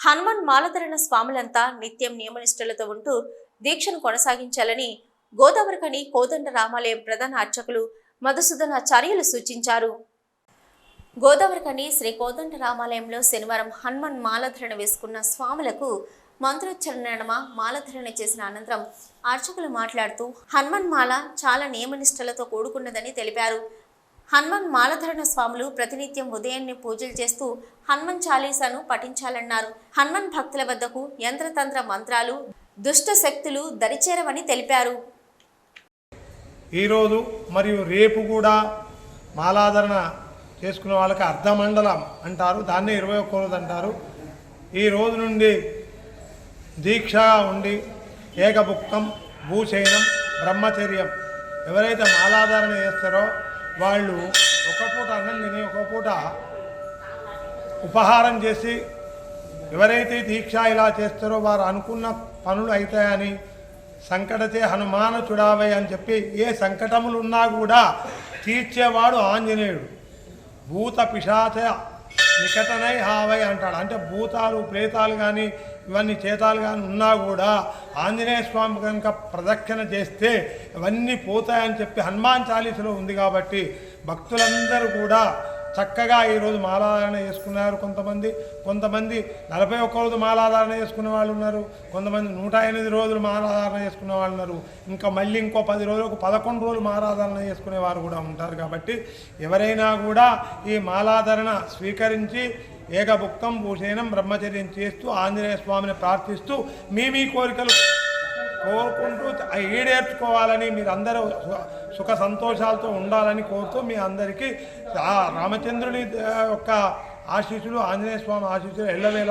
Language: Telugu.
హనుమాన్ మాలధరణ స్వాములంతా నిత్యం నియమనిష్టలతో ఉంటూ దీక్షను కొనసాగించాలని గోదావరికని కోదండ రామాలయం ప్రధాన అర్చకులు మధుసూదనాచార్యులు సూచించారు. గోదావరికని శ్రీ కోదండ రామాలయంలో శనివారం హనుమాన్ మాలధరణ వేసుకున్న స్వాములకు మంత్రోచ్చరణ నడమ మాలధరణ చేసిన అనంతరం అర్చకులు మాట్లాడుతూ హనుమాన్ మాల చాలా నియమనిష్టలతో కూడుకున్నదని తెలిపారు. హనుమాన్ మాలధరణ స్వాములు ప్రతినిత్యం ఉదయాన్నే పూజలు చేస్తూ హనుమాన్ చాలీసాను పఠించాలన్నారు. హనుమాన్ భక్తుల వద్దకు యంత్రతంత్ర మంత్రాలు దుష్ట శక్తులు దరిచేరవని తెలిపారు. ఈరోజు మరియు రేపు కూడా మాలాధరణ చేసుకునే వాళ్ళకి అర్ధమండలం అంటారు. దాన్నే ఇరవై ఒక్క రోజు అంటారు. ఈ రోజు నుండి దీక్షగా ఉండి ఏకభుక్తం భూచయనం బ్రహ్మచర్యం ఎవరైతే మాలాధారణ చేస్తారో వాళ్ళు ఒక పూట అన్నం తిని ఒక పూట ఉపహారం చేసి ఎవరైతే దీక్ష ఇలా చేస్తారో వారు అనుకున్న పనులు అవుతాయని సంకటతే హనుమాన చుడావై అని చెప్పి ఏ సంకటములు ఉన్నా కూడా తీర్చేవాడు ఆంజనేయుడు. భూత పిశాచ నికటనై హావై అంటాడు. అంటే భూతాలు ప్రేతాలు కానీ ఇవన్నీ చేతాలు కానీ ఉన్నా కూడా ఆంజనేయ స్వామి కనుక ప్రదక్షిణ చేస్తే ఇవన్నీ పోతాయని చెప్పి హనుమాన్ చాలీసులో ఉంది కాబట్టి భక్తులందరూ కూడా చక్కగా ఈరోజు మాలాధారణ చేసుకున్నారు కొంతమంది. కొంతమంది నలభై ఒక్క రోజు మాలాధారణ చేసుకునే వాళ్ళు ఉన్నారు. కొంతమంది నూట ఎనిమిది రోజులు మాలాధారణ చేసుకునే వాళ్ళు ఉన్నారు. ఇంకా మళ్ళీ ఇంకో పది రోజులకు పదకొండు రోజులు మాలాధారణ చేసుకునే వారు కూడా ఉంటారు కాబట్టి ఎవరైనా కూడా ఈ మాలాధారణ స్వీకరించి ఏకభుక్తం భూషణం బ్రహ్మచర్యం చేస్తూ ఆంజనేయ స్వామిని ప్రార్థిస్తూ మీ మీ కోరికలు కోరుకుంటూ ఈడేర్చుకోవాలని మీరు అందరూ సు- సుఖ సంతోషాలతో ఉండాలని కోరుతూ మీ అందరికీ రామచంద్రుని యొక్క ఆశీస్సులు ఆంజనేయ స్వామి ఆశీస్సులు ఎల్లవేళ